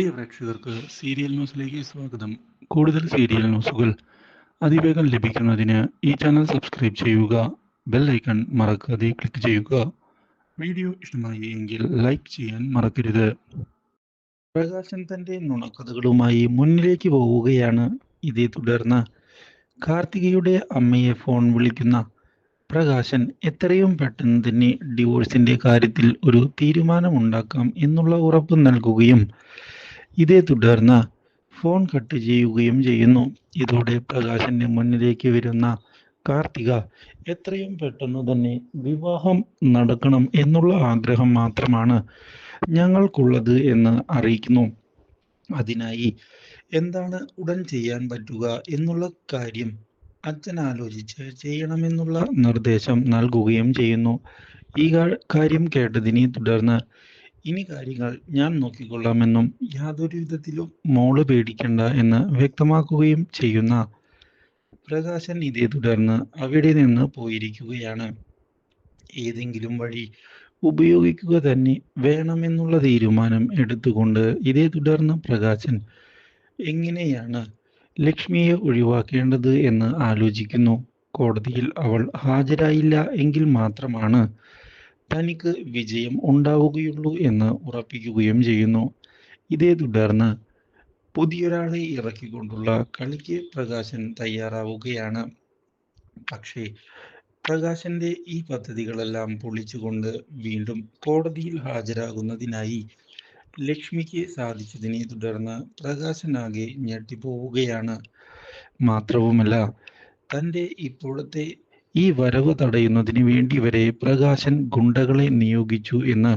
പ്രിയ പ്രേക്ഷകർക്ക് സീരിയൽ ന്യൂസിലേക്ക് സ്വാഗതം. കൂടുതൽ സീരിയൽ ന്യൂസുകൾ അതിവേഗം ലഭിക്കുന്നതിന് ഈ ചാനൽ സബ്സ്ക്രൈബ് ചെയ്യുക ബെൽ ഐക്കൺ മറക്കാതെ ക്ലിക്ക് ചെയ്യുക. വീഡിയോ ഇഷ്ടമായി എങ്കിൽ ലൈക്ക് ചെയ്യാൻ മറക്കരുത്. പ്രകാശൻ തന്റെ നുണക്കഥകളുമായി മുന്നിലേക്ക് പോവുകയാണ് ഇതേ തുടർന്ന് കാർത്തികയുടെ അമ്മയെ ഫോൺ വിളിക്കുന്ന പ്രകാശൻ എത്രയും പെട്ടെന്ന് തന്നെ ഡിവോഴ്സിന്റെ കാര്യത്തിൽ ഒരു തീരുമാനമുണ്ടാക്കാം എന്നുള്ള ഉറപ്പ് നൽകുകയും ഇതേ തുടർന്ന് ഫോൺ കട്ട് ചെയ്യുകയും ചെയ്യുന്നു. ഇതോടെ പ്രകാശന്റെ മുന്നിലേക്ക് വരുന്ന കാർത്തിക എത്രയും പെട്ടെന്ന് തന്നെ വിവാഹം നടക്കണം എന്നുള്ള ആഗ്രഹം മാത്രമാണ് ഞങ്ങൾക്കുള്ളത് എന്ന് അറിയിക്കുന്നു. അതിനായി എന്താണ് ഉടൻ ചെയ്യാൻ പറ്റുക എന്നുള്ള കാര്യം അച്ഛൻ ആലോചിച്ച് ചെയ്യണമെന്നുള്ള നിർദ്ദേശം നൽകുകയും ചെയ്യുന്നു. ഈ കാര്യം കേട്ടതിനെ തുടർന്ന് ഇനി കാര്യങ്ങൾ ഞാൻ നോക്കിക്കൊള്ളാമെന്നും യാതൊരു വിധത്തിലും മോൾ പേടിക്കണ്ട എന്ന് വ്യക്തമാക്കുകയും ചെയ്യുന്ന പ്രകാശൻ ഇതേ തുടർന്ന് അവിടെ നിന്ന് പോയിരിക്കുകയാണ്. ഏതെങ്കിലും വഴി ഉപയോഗിക്കുക തന്നെ വേണമെന്നുള്ള തീരുമാനം എടുത്തുകൊണ്ട് ഇതേ തുടർന്ന് പ്രകാശൻ എങ്ങനെയാണ് ലക്ഷ്മിയെ ഒഴിവാക്കേണ്ടത് എന്ന് ആലോചിക്കുന്നു. കോടതിയിൽ അവൾ ഹാജരായില്ല എങ്കിൽ മാത്രമാണ് തനിക്ക് വിജയം ഉണ്ടാവുകയുള്ളൂ എന്ന് ഉറപ്പിക്കുകയും ചെയ്യുന്നു. ഇതേ തുടർന്ന് പുതിയൊരാളെ ഇറക്കിക്കൊണ്ടുള്ള കളിക്ക് പ്രകാശൻ തയ്യാറാവുകയാണ്. പക്ഷേ പ്രകാശന്റെ ഈ പദ്ധതികളെല്ലാം പൊളിച്ചുകൊണ്ട് വീണ്ടും കോടതിയിൽ ഹാജരാകുന്നതിനായി ലക്ഷ്മിക്ക് സാധിച്ചതിനെ തുടർന്ന് പ്രകാശനാകെ ഞെട്ടിപ്പോവുകയാണ്. മാത്രവുമല്ല തന്റെ ഇപ്പോഴത്തെ ഈ വരവ് തടയുന്നതിന് വേണ്ടി വരെ പ്രകാശൻ ഗുണ്ടകളെ നിയോഗിച്ചു എന്ന്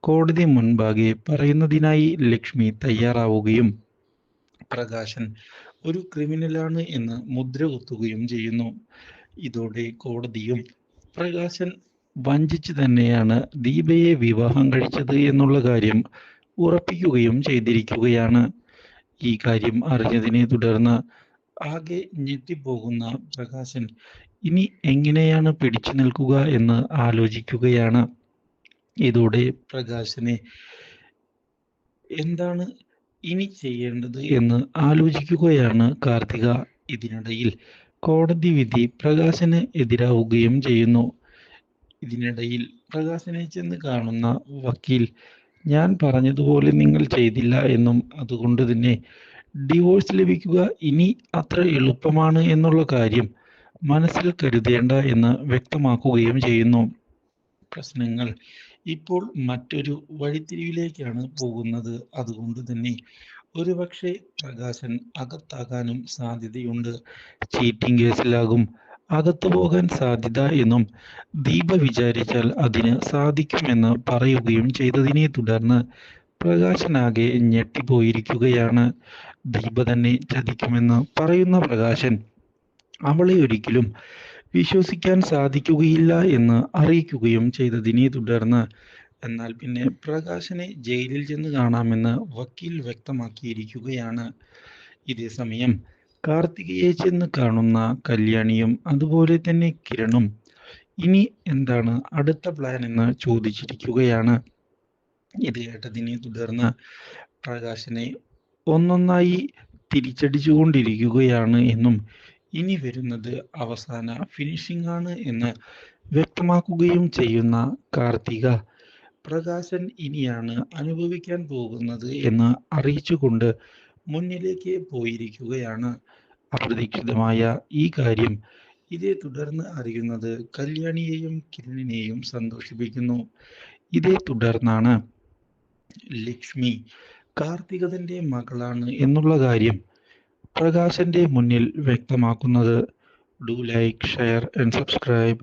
കോടതി മുൻപാകെ പറയുന്നതിനായി ലക്ഷ്മി തയ്യാറാവുകയും പ്രകാശൻ ഒരു ക്രിമിനലാണ് എന്ന് മുദ്ര കുത്തുകയും ചെയ്യുന്നു. ഇതോടെ കോടതിയും പ്രകാശൻ വഞ്ചിച്ച് തന്നെയാണ് ദീപയെ വിവാഹം കഴിച്ചത് എന്നുള്ള കാര്യം ഉറപ്പിക്കുകയും ചെയ്തിരിക്കുകയാണ്. ഈ കാര്യം അറിഞ്ഞതിനെ തുടർന്ന് ആകെ ഞെട്ടിപ്പോകുന്ന പ്രകാശൻ ഇനി എങ്ങനെയാണ് പിടിച്ചു നിൽക്കുക എന്ന് ആലോചിക്കുകയാണ്. ഇതോടെ പ്രകാശനെ എന്താണ് ഇനി ചെയ്യേണ്ടത് എന്ന് ആലോചിക്കുകയാണ് കാർത്തിക. ഇതിനിടയിൽ കോടതി വിധി പ്രകാശന് എതിരാവുകയും ചെയ്യുന്നു. ഇതിനിടയിൽ പ്രകാശനെ ചെന്ന് കാണുന്ന വക്കീൽ ഞാൻ പറഞ്ഞതുപോലെ നിങ്ങൾ ചെയ്തില്ല എന്നും അതുകൊണ്ട് തന്നെ ഡിവോഴ്സ് ലഭിക്കുക ഇനി അത്ര എളുപ്പമാണ് എന്നുള്ള കാര്യം മനസ്സിൽ കരുതേണ്ട എന്ന് വ്യക്തമാക്കുകയും ചെയ്യുന്നു. പ്രശ്നങ്ങൾ ഇപ്പോൾ മറ്റൊരു വഴിത്തിരിവിലേക്കാണ് പോകുന്നത്. അതുകൊണ്ട് തന്നെ ഒരുപക്ഷെ പ്രകാശൻ അകത്താകാനും സാധ്യതയുണ്ട്. ചീറ്റിംഗ് കേസിലാകും. അകത്തു പോകാൻ സാധ്യത എന്നും ദീപ വിചാരിച്ചാൽ അതിന് സാധിക്കുമെന്ന് പറയുകയും ചെയ്തതിനെ തുടർന്ന് പ്രകാശനാകെ ഞെട്ടിപ്പോയിരിക്കുകയാണ്. ദീപ തന്നെ ചതിക്കുമെന്ന് പറയുന്ന പ്രകാശൻ അവളെ ഒരിക്കലും വിശ്വസിക്കാൻ സാധിക്കുകയില്ല എന്ന് അറിയിക്കുകയും ചെയ്തതിനെ തുടർന്ന് എന്നാൽ പിന്നെ പ്രകാശനെ ജയിലിൽ ചെന്ന് കാണാമെന്ന് വക്കീൽ വ്യക്തമാക്കിയിരിക്കുകയാണ് ഇതേ സമയം. കാർത്തികയെ ചെന്ന് കാണുന്ന കല്യാണിയും അതുപോലെ തന്നെ കിരണും ഇനി എന്താണ് അടുത്ത പ്ലാൻ എന്ന് ചോദിച്ചിരിക്കുകയാണ്. ഇത് കേട്ടതിനെ തുടർന്ന് പ്രകാശനെ ഒന്നൊന്നായി തിരിച്ചടിച്ചുകൊണ്ടിരിക്കുകയാണ് എന്നും ഇനി വരുന്നത് അവസാന ഫിനിഷിംഗ് ആണ് എന്ന് വ്യക്തമാക്കുകയും ചെയ്യുന്ന കാർത്തിക. പ്രകാശൻ ഇനിയാണ് അനുഭവിക്കാൻ പോകുന്നത് എന്ന് അറിയിച്ചുകൊണ്ട് മുന്നിലേക്ക് പോയിരിക്കുകയാണ്. അപ്രതീക്ഷിതമായ ഈ കാര്യം ഇതേ തുടർന്ന് അറിയുന്നത് കല്യാണിയെയും കിരണിനെയും സന്തോഷിപ്പിക്കുന്നു. ഇതേ തുടർന്നാണ് ലക്ഷ്മി കാർത്തിക തന്റെ മകളാണ് എന്നുള്ള കാര്യം പ്രകാശന്റെ മുന്നിൽ വ്യക്തമാക്കുന്നത്. Do like share and subscribe